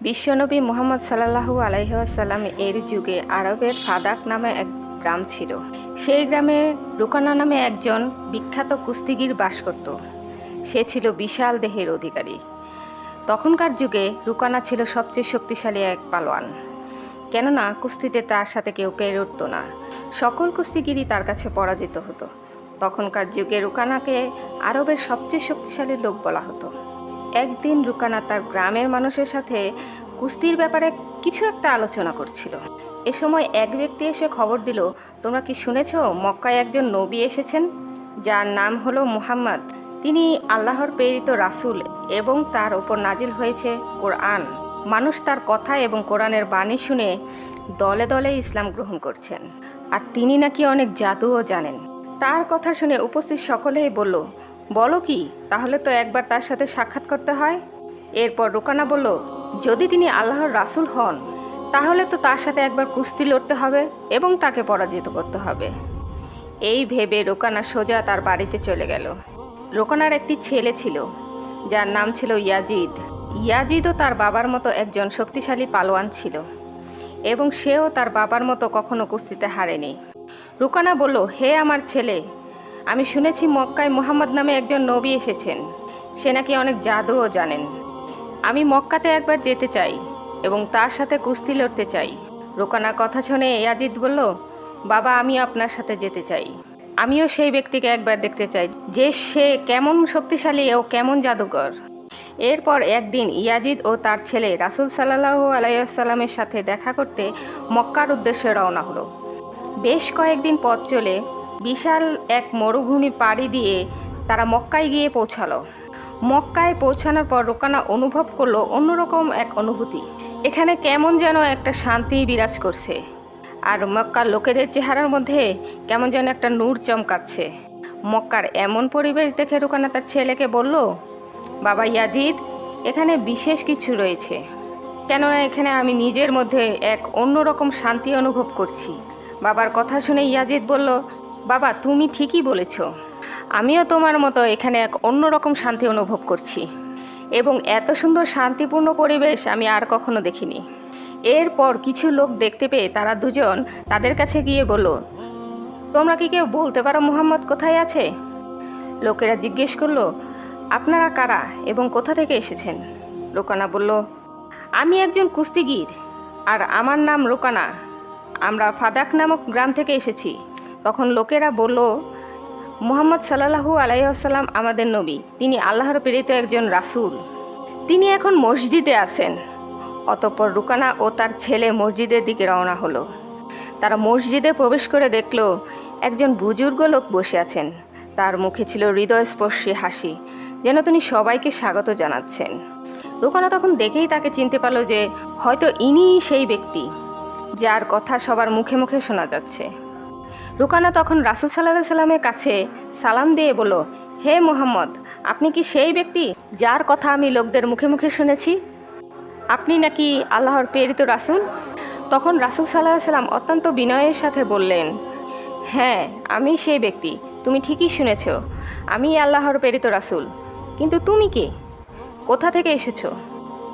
বিশ্বনবী মোহাম্মদ সাল্লাহু আলাইসাল্লাম এর যুগে আরবের ফাদাক নামে এক গ্রাম ছিল। সেই গ্রামে রুকানা নামে একজন বিখ্যাত কুস্তিগির বাস করত। সে ছিল বিশাল দেহের অধিকারী। তখনকার যুগে রুকানা ছিল সবচেয়ে শক্তিশালী এক পালোয়ান। কেননা কুস্তিতে তার সাথে কেউ পেরে উঠত না। সকল কুস্তিগিরই তার কাছে পরাজিত হতো। তখনকার যুগে রুকানাকে আরবের সবচেয়ে শক্তিশালী লোক বলা হতো। একদিন রুকানা তার গ্রামের মানুষের সাথে কুস্তির ব্যাপারে কিছু একটা আলোচনা করছিল। এ সময় এক ব্যক্তি এসে খবর দিল, তোমরা কি শুনেছ মক্কায় একজন নবী এসেছেন? যার নাম হলো মুহাম্মদ। তিনি আল্লাহর প্রেরিত রাসূল এবং তার ওপর নাজিল হয়েছে কোরআন। মানুষ তার কথা এবং কোরআনের বাণী শুনে দলে দলে ইসলাম গ্রহণ করছেন। আর তিনি নাকি অনেক জাদুও জানেন। তার কথা শুনে উপস্থিত সকলেই বলল বলো কি, তাহলে তো একবার তার সাথে সাক্ষাৎ করতে হয়। এরপর রোকানা বলল, যদি তিনি আল্লাহর রাসূল হন, তাহলে তো তার সাথে একবার কুস্তি লড়তে হবে এবং তাকে পরাজিত করতে হবে। এই ভেবে রোকানা সোজা তার বাড়িতে চলে গেল। রোকানার একটি ছেলে ছিল, যার নাম ছিল ইয়াজিদ। ইয়াজিদও তার বাবার মতো একজন শক্তিশালী পালোয়ান ছিল এবং সেও তার বাবার মতো কখনো কুস্তিতে হারেনি। রুকানা বলল, হে আমার ছেলে আমি শুনেছি মক্কায় মোহাম্মদ নামে একজন নবী এসেছেন। সে নাকি অনেক জাদুও জানেন। আমি মক্কাতে একবার যেতে চাই এবং তার সাথে কুস্তি লড়তে চাই। রোকানার কথা শুনে ইয়াজিদ বলল, বাবা, আমি আপনার সাথে যেতে চাই। আমিও সেই ব্যক্তিকে একবার দেখতে চাই যে সে কেমন শক্তিশালী ও কেমন জাদুকর। এরপর একদিন ইয়াজিদ ও তার ছেলে রাসুল সাল্লাহু আলাইসাল্লামের সাথে দেখা করতে মক্কার উদ্দেশ্যে রওনা হলো। বেশ কয়েকদিন পথ চলে বিশাল এক মরুভূমি পাড়ি দিয়ে তারা মক্কায় গিয়ে পৌঁছালো। মক্কায় পৌঁছানোর পর রোকানা অনুভব করল অন্যরকম এক অনুভূতি। এখানে কেমন যেন একটা শান্তি বিরাজ করছে। আর মক্কার লোকেদের চেহারার মধ্যে কেমন যেন একটা নূর চমকাচ্ছে। মক্কার এমন পরিবেশ দেখে রোকানা তার ছেলেকে বলল, বাবা ইয়াজিদ, এখানে বিশেষ কিছু রয়েছে। কেননা এখানে আমি নিজের মধ্যে এক অন্যরকম শান্তি অনুভব করছি। বাবার কথা শুনে ইয়াজিদ বলল বাবা, তুমি ঠিকই বলেছ। আমিও তোমার মতো এখানে এক অন্যরকম শান্তি অনুভব করছি। এবং এত সুন্দর শান্তিপূর্ণ পরিবেশ আমি আর কখনো দেখিনি। এরপর কিছু লোক দেখতে পেয়ে তারা দুজন তাদের কাছে গিয়ে বলল, তোমরা কি কেউ বলতে পারো মুহাম্মদ কোথায় আছে? লোকেরা জিজ্ঞেস করল, আপনারা কারা এবং কোথা থেকে এসেছেন? রোকানা বলল, আমি একজন কুস্তিগির, আর আমার নাম রোকানা। আমরা ফাদাক নামক গ্রাম থেকে এসেছি। তখন লোকেরা বলল, মুহাম্মদ সাল্লাহু আলাইসাল্লাম আমাদের নবী। তিনি আল্লাহর প্রেরিত একজন রাসূল। তিনি এখন মসজিদে আছেন। অতঃপর রুকানা ও তার ছেলে মসজিদের দিকে রওনা হলো। তারা মসজিদে প্রবেশ করে দেখল, একজন বুজুর্গ লোক বসে আছেন। তার মুখে ছিল হৃদয়স্পর্শী হাসি, যেন তিনি সবাইকে স্বাগত জানাচ্ছেন। রুকানা তখন দেখেই তাকে চিনতে পারল যে হয়তো ইনিই সেই ব্যক্তি, যার কথা সবার মুখে মুখে শোনা যাচ্ছে। রুকানা তখন রাসুল সাল্লাহ সাল্লামের কাছে সালাম দিয়ে বলল, হে মোহাম্মদ, আপনি কি সেই ব্যক্তি যার কথা আমি লোকদের মুখে মুখে শুনেছি? আপনি নাকি আল্লাহর প্রেরিত রাসুল? তখন রাসুল সাল্লাহ সাল্লাম অত্যন্ত বিনয়ের সাথে বললেন হ্যাঁ আমি সেই ব্যক্তি, তুমি ঠিকই শুনেছ, আমি আল্লাহর প্রেরিত রাসুল, কিন্তু তুমি কে? কোথা থেকে এসেছ?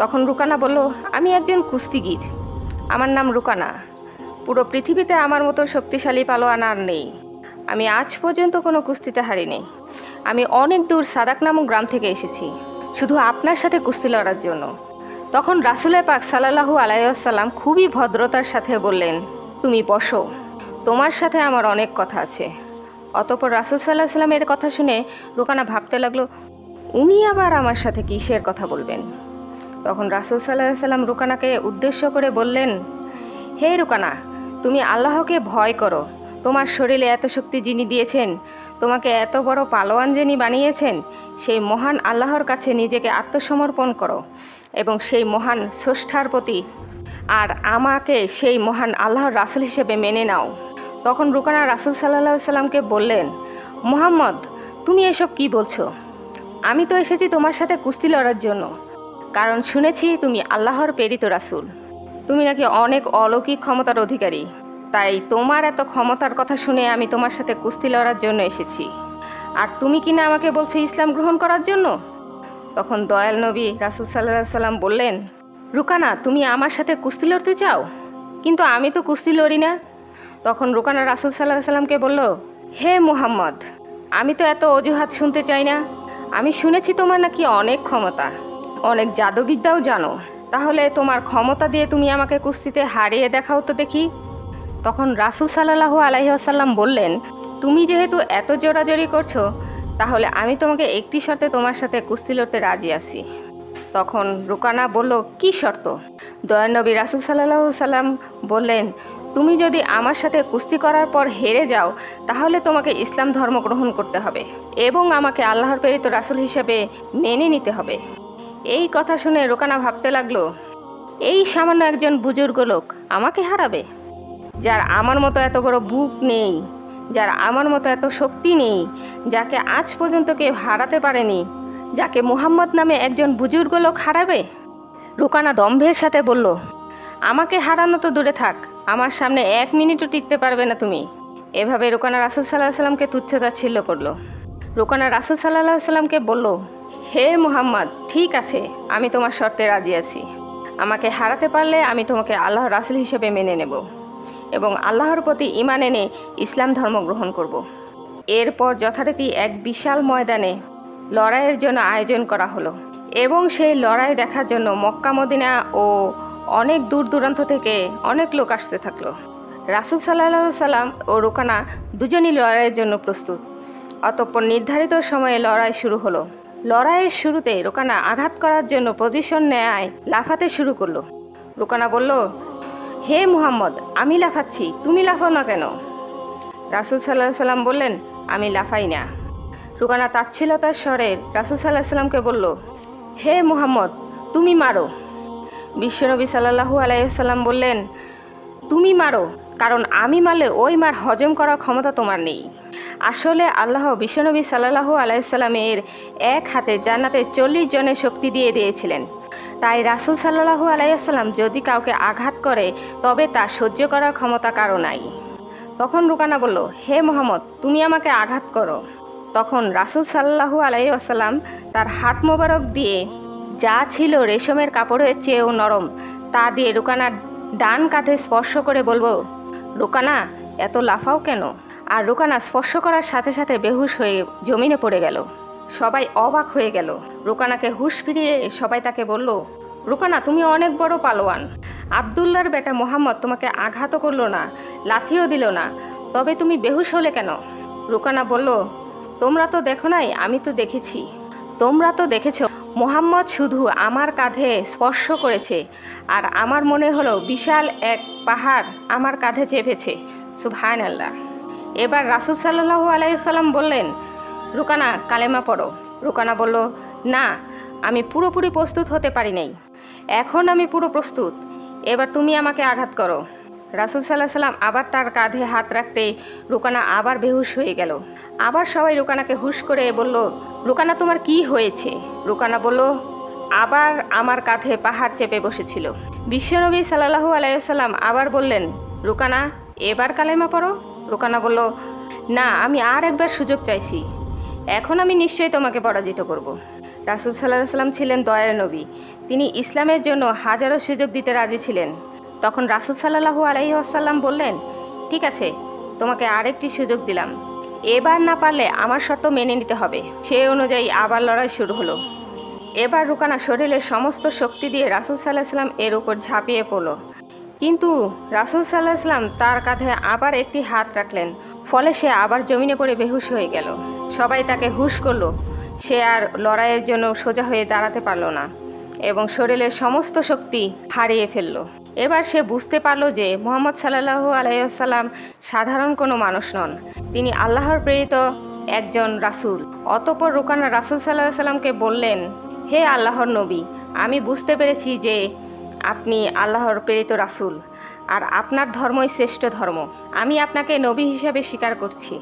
তখন রুকানা বলল, আমি একজন কুস্তিগির, আমার নাম রুকানা। পুরো পৃথিবীতে আমার মতো শক্তিশালী পালোয়ান আর নেই। আমি আজ পর্যন্ত কোনো কুস্তিতে হারিনি। আমি অনেক দূর সাদাক নামক গ্রাম থেকে এসেছি, শুধু আপনার সাথে কুস্তি লড়ার জন্য। তখন রাসুলের পাক সাল্লাহু আলাইসাল্লাম খুবই ভদ্রতার সাথে বললেন, তুমি বসো, তোমার সাথে আমার অনেক কথা আছে। অতপর রাসুল সাল্লাহ সাল্লামের কথা শুনে রোকানা ভাবতে লাগল, উনি আবার আমার সাথে কিসের কথা বলবেন? তখন রাসুল সাল্লাহ সাল্লাম রুকানাকে উদ্দেশ্য করে বললেন, হে রুকানা তুমি আল্লাহকে ভয় করো। তোমার শরীরে এত শক্তি যিনি দিয়েছেন, তোমাকে এত বড় পালোয়ান যিনি বানিয়েছেন, সেই মহান আল্লাহর কাছে নিজেকে আত্মসমর্পণ করো এবং সেই মহান স্রষ্টার প্রতি আর আমাকে সেই মহান আল্লাহর রাসুল হিসেবে মেনে নাও। তখন রুকানা রাসুল সাল্লাহ সাল্লামকে বললেন, মোহাম্মদ, তুমি এসব কি বলছো? আমি তো এসেছি তোমার সাথে কুস্তি লড়ার জন্য। কারণ শুনেছি তুমি আল্লাহর প্রেরিত রাসুল। তুমি নাকি অনেক অলৌকিক ক্ষমতার অধিকারী। তাই তোমার এত ক্ষমতার কথা শুনে আমি তোমার সাথে কুস্তি লড়ার জন্য এসেছি। আর তুমি কি না আমাকে বলছো ইসলাম গ্রহণ করার জন্য? তখন দয়াল নবী রাসুল সাল্লাহ সাল্লাম বললেন, রুকানা, তুমি আমার সাথে কুস্তি লড়তে চাও? কিন্তু আমি তো কুস্তি লড়ি না। তখন রুকানা রাসুল সাল্লাহ সাল্লামকে বলল, হে মুহাম্মদ, আমি তো এত অজুহাত শুনতে চাই না। আমি শুনেছি তোমার নাকি অনেক ক্ষমতা। অনেক জাদুবিদ্যাও জানো। তাহলে তোমার ক্ষমতা দিয়ে তুমি আমাকে কুস্তিতে হারিয়ে দেখাও তো দেখি। তখন রাসুল সাল্লাহু আলাইসাল্লাম বললেন, তুমি যেহেতু এত জোরাজোরি করছ, তাহলে আমি তোমাকে একটি শর্তে তোমার সাথে কুস্তি লড়তে রাজি আছি। তখন রুকানা বলল, কি শর্ত? দয়ানবী রাসুল সাল্লাহ সাল্লাম বললেন, তুমি যদি আমার সাথে কুস্তি করার পর হেরে যাও, তাহলে তোমাকে ইসলাম ধর্ম গ্রহণ করতে হবে এবং আমাকে আল্লাহর প্রেরিত রাসুল হিসেবে মেনে নিতে হবে। এই কথা শুনে রোকানা ভাবতে লাগল, এই সামান্য একজন বুজুর্গ লোক আমাকে হারাবে, যার আমার মতো এত বড় বুক নেই, যার আমার মতো এত শক্তি নেই, যাকে আজ পর্যন্ত কেউ হারাতে পারেনি, যাকে মুহাম্মদ নামে একজন বুজুর্গ লোক হারাবে? রুকানা দম্ভের সাথে বলল, আমাকে হারানো তো দূরে থাক, আমার সামনে এক মিনিটও টিকতে পারবে না তুমি। এভাবে রুকানা রাসুল সাল্লাহ সাল্লামকে তুচ্ছতাচ্ছিল্য করল। রুকানা রাসুল সাল্লাহ সাল্লামকে বলল হে মুহাম্মদ, ঠিক আছে, আমি তোমার শর্তে রাজি আছি। আমাকে হারাতে পারলে আমি তোমাকে আল্লাহ রাসুল হিসেবে মেনে নেব এবং আল্লাহর প্রতি ইমান এনে ইসলাম ধর্ম গ্রহণ করব। এরপর যথারীতি এক বিশাল ময়দানে লড়াইয়ের জন্য আয়োজন করা হলো এবং সেই লড়াই দেখার জন্য মক্কা, মদিনা ও অনেক দূর দূরান্ত থেকে অনেক লোক আসতে থাকল। রাসুল সাল্লাহ সাল্লাম ও রুকানা দুজনই লড়াইয়ের জন্য প্রস্তুত। অতঃপর নির্ধারিত সময়ে লড়াই শুরু হলো। লড়াইয়ের শুরুতে রোকানা আঘাত করার জন্য পজিশন নেয় লাফাতে শুরু করল। রোকানা বলল, হে মুহাম্মদ, আমি লাফাচ্ছি, তুমি লাফাও না কেন? রাসুল সাল্লাহ সাল্লাম বললেন, আমি লাফাই না। রুকানা তাচ্ছিলতার স্বরে রাসুল সাল্লাহ সাল্লামকে বলল, হে মুহাম্মদ, তুমি মারো। বিশ্বনবী সাল্লাহু আলাইসাল্লাম বললেন, তুমি মারো, কারণ আমি মারলে ওই মার হজম করার ক্ষমতা তোমার নেই। আসলে আল্লাহ বিশ্বনবী সাল্লাহু আলাইসাল্লামের এক হাতে জান্নাতের চল্লিশ জনের শক্তি দিয়ে দিয়েছিলেন। তাই রাসুল সাল্লাহু আলাইসাল্লাম যদি কাউকে আঘাত করে, তবে তা সহ্য করার ক্ষমতা কারও নাই। তখন রুকানা বলল, হে মোহাম্মদ, তুমি আমাকে আঘাত করো। তখন রাসুল সাল্লাহু আলাই আলাইসাল্লাম তার হাত মোবারক দিয়ে যা ছিল রেশমের কাপড়ের চেয়েও নরম, তা দিয়ে রুকানার ডান কাঁধে স্পর্শ করে বলব রুকানা, এত লাফাও কেন? আর রোকানা স্পর্শ করার সাথে সাথে বেহুশ হয়ে জমিনে পড়ে গেল। সবাই অবাক হয়ে গেল। রোকানাকে হুশ ফিরিয়ে সবাই তাকে বলল, রোকানা, তুমি অনেক বড় পালোয়ান। আবদুল্লার বেটা মোহাম্মদ তোমাকে আঘাতও করল না, লাথিও দিল না। তবে তুমি বেহুশ হলে কেন? রোকানা বলল, তোমরা তো দেখো নাই, আমি তো দেখেছি। তোমরা তো দেখেছ, মোহাম্মদ শুধু আমার কাঁধে স্পর্শ করেছে, আর আমার মনে হলো বিশাল এক পাহাড় আমার কাঁধে চেপেছে। সুভায়ন আল্লাহ এবার রাসুল সাল্লাহু আলাইসাল্লাম বললেন, রুকানা, কালেমা পড়ো। রুকানা বলল, না, আমি পুরোপুরি প্রস্তুত হতে পারি নাই। এখন আমি পুরো প্রস্তুত। এবার তুমি আমাকে আঘাত করো। রাসুল সাল্লাহ সাল্লাম আবার তার কাঁধে হাত রাখতে রুকানা আবার বেহুশ হয়ে গেল। আবার সবাই রুকানাকে হুশ করে বলল, রুকানা, তোমার কি হয়েছে? রুকানা বলল, আবার আমার কাঁধে পাহাড় চেপে বসেছিল। বিশ্বনবী সাল্লাহু আলাইসাল্লাম আবার বললেন, রুকানা, এবার কালেমা পড়ো। রুকানা বলল, না, আমি আর একবার সুযোগ চাইছি। এখন আমি নিশ্চয়ই তোমাকে পরাজিত করব। রাসুল সাল্লাহ সাল্লাম ছিলেন দয়ার নবী। তিনি ইসলামের জন্য হাজারো সুযোগ দিতে রাজি ছিলেন। তখন রাসুল সাল্লাহু আলাইহি আসাল্লাম বললেন, ঠিক আছে, তোমাকে আরেকটি সুযোগ দিলাম। এবার না পারলে আমার শর্ত মেনে নিতে হবে। সে অনুযায়ী আবার লড়াই শুরু হলো। এবার রুকানা শরীরের সমস্ত শক্তি দিয়ে রাসুল সাল্লাহ সাল্লাম এর উপর ঝাঁপিয়ে পড়ল। কিন্তু রাসুল সাল্লাহ সাল্লাম তার কাঁধে আবার একটি হাত রাখলেন, ফলে সে আবার জমিনে পড়ে বেহুশ হয়ে গেল। সবাই তাকে হুশ করল, সে আর লড়াইয়ের জন্য সোজা হয়ে দাঁড়াতে পারল না এবং শরীরের সমস্ত শক্তি হারিয়ে ফেলল। এবার সে বুঝতে পারল যে মোহাম্মদ সাল্লাহু আলাইসাল্লাম সাধারণ কোনো মানুষ নন, তিনি আল্লাহর প্রেরিত একজন রাসূল। অতপর রুকানা রাসুল সাল্লাহ সাল্লামকে বললেন, হে আল্লাহর নবী, আমি বুঝতে পেরেছি যে আপনি আল্লাহর প্রেরিত রাসূল, আর আপনার ধর্মই শ্রেষ্ঠ ধর্ম। আমি আপনাকে নবী হিসাবে স্বীকার করছি।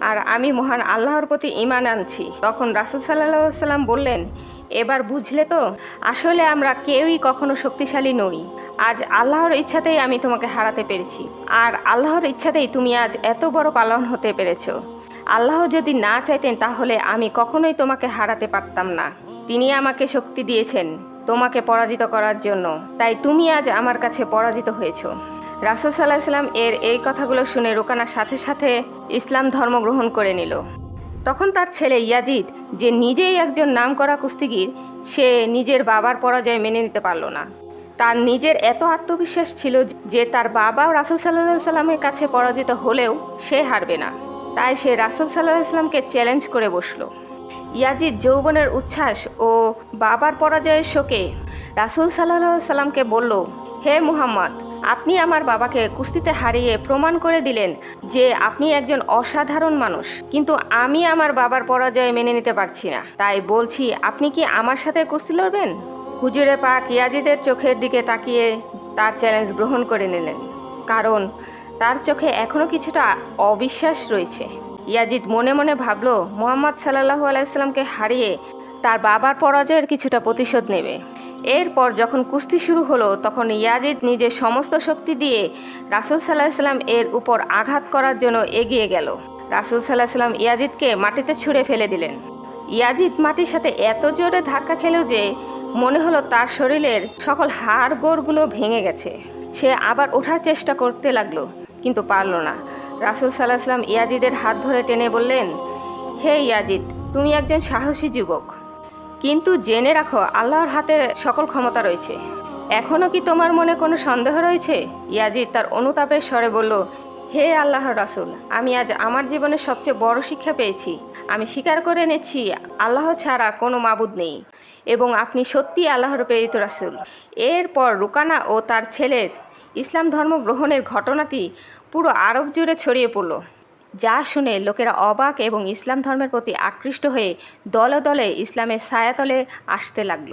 আর আমি মহান আল্লাহর প্রতি ইমান আনছি। তখন রাসুল সাল্লাহ সাল্লাম বললেন, এবার বুঝলে তো, আসলে আমরা কেউই কখনো শক্তিশালী নই। আজ আল্লাহর ইচ্ছাতেই আমি তোমাকে হারাতে পেরেছি। আর আল্লাহর ইচ্ছাতেই তুমি আজ এত বড় পালন হতে পেরেছ। আল্লাহ যদি না চাইতেন তাহলে আমি কখনোই তোমাকে হারাতে পারতাম না। তিনি আমাকে শক্তি দিয়েছেন। তোমাকে পরাজিত করার জন্য। তাই তুমি আজ আমার কাছে পরাজিত হয়েছ। রাসুল সাল্লাহ সাল্লাম এর এই কথাগুলো শুনে রোকানার সাথে সাথে ইসলাম ধর্ম গ্রহণ করে নিল। তখন তার ছেলে ইয়াজিদ, যে নিজেই একজন নামকরা কুস্তিগির, সে নিজের বাবার পরাজয় মেনে নিতে পারল না। তার নিজের এত আত্মবিশ্বাস ছিল যে তার বাবা রাসুল সাল্লাহ সাল্লামের কাছে পরাজিত হলেও সে হারবে না। তাই সে রাসুল সাল্লাহ সাল্লামকে চ্যালেঞ্জ করে বসল। ইয়াজিদ যৌবনের উচ্ছ্বাস ও বাবার পরাজয়ের শোকে রাসুল সাল্লাহ সাল্লামকে বলল, হে মুহাম্মদ, আপনি আমার বাবাকে কুস্তিতে হারিয়ে প্রমাণ করে দিলেন যে আপনি একজন অসাধারণ মানুষ, কিন্তু আমি আমার বাবার পরাজয় মেনে নিতে পারছি না। তাই বলছি, আপনি কি আমার সাথে কুস্তি লড়বেন? হুজুরে পাক ইয়াজিদের চোখের দিকে তাকিয়ে তার চ্যালেঞ্জ গ্রহণ করে নিলেন। কারণ তার চোখে এখনও কিছুটা অবিশ্বাস রয়েছে। ইয়াজিদ মনে মনে ভাবলো, মোহাম্মদ সাল্লাহু আলাইসাল্লামকে হারিয়ে তার বাবার পরাজয়ের কিছুটা প্রতিশোধ নেবে। এরপর যখন কুস্তি শুরু হলো, তখন ইয়াজিদ নিজের সমস্ত শক্তি দিয়ে রাসুল সাল্লাহ সাল্লাম এর উপর আঘাত করার জন্য এগিয়ে গেল। রাসুল সাল্লাহ সাল্লাম ইয়াজিদকে মাটিতে ছুঁড়ে ফেলে দিলেন। ইয়াজিদ মাটির সাথে এত জোরে ধাক্কা খেলেও যে মনে হলো তার শরীরের সকল হাড় গোড়গুলো ভেঙে গেছে। সে আবার ওঠার চেষ্টা করতে লাগল। কিন্তু পারল না। রাসুল সাল্লাহ সাল্লাম ইয়াজিদের হাত ধরে টেনে বললেন, হে ইয়াজিদ, তুমি একজন সাহসী যুবক। কিন্তু জেনে রাখো, আল্লাহর হাতে সকল ক্ষমতা রয়েছে। এখনও কি তোমার মনে কোনো সন্দেহ রয়েছে? ইয়াজিদ তার অনুতাপের স্বরে বলল, হে আল্লাহ রাসুল, আমি আজ আমার জীবনের সবচেয়ে বড় শিক্ষা পেয়েছি। আমি স্বীকার করে নেছি আল্লাহ ছাড়া কোনো মাবুদ নেই। এবং আপনি সত্যি আল্লাহর প্রেরিত রাসুল। এরপর রুকানা ও তার ছেলের ইসলাম ধর্ম গ্রহণের ঘটনাটি পুরো আরব জুড়ে ছড়িয়ে পড়ল, যা শুনে লোকেরা অবাক এবং ইসলাম ধর্মের প্রতি আকৃষ্ট হয়ে দলে দলে ইসলামের ছায়াতলে আসতে লাগল।